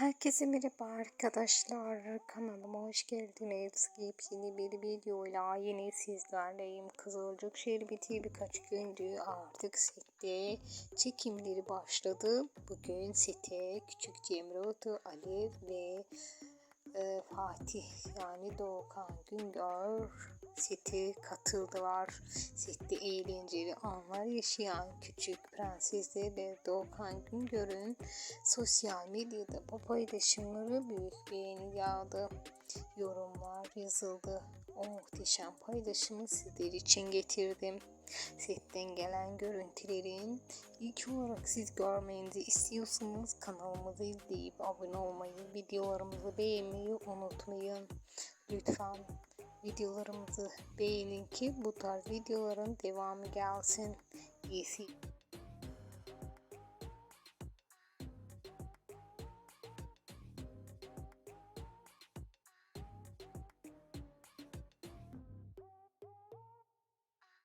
Herkese merhaba arkadaşlar. Kanalıma hoş geldiniz. Yepyeni bir videoyla yine sizlerleyim. Kızılcık Şerbeti birkaç gündür artık sette çekimleri başladı. Bugün sete Küçük Cemre Alev ve e, Fatih yani Doğukan Güngör sete katıldılar. Sette eğlenceli anlar yaşayan küçük prensesle ve Doğukan Güngör'ün sosyal medyada paylaşımları büyük beğeni yağdı. Yorumlar yazıldı. O muhteşem paylaşımı sizler için getirdim. Setten gelen görüntülerin ilk olarak siz görmenizi istiyorsanız kanalımızı izleyip abone olmayı, videolarımızı beğenmeyi unutmayın. Lütfen videolarımızı beğenin ki bu tarz videoların devamı gelsin. İyi,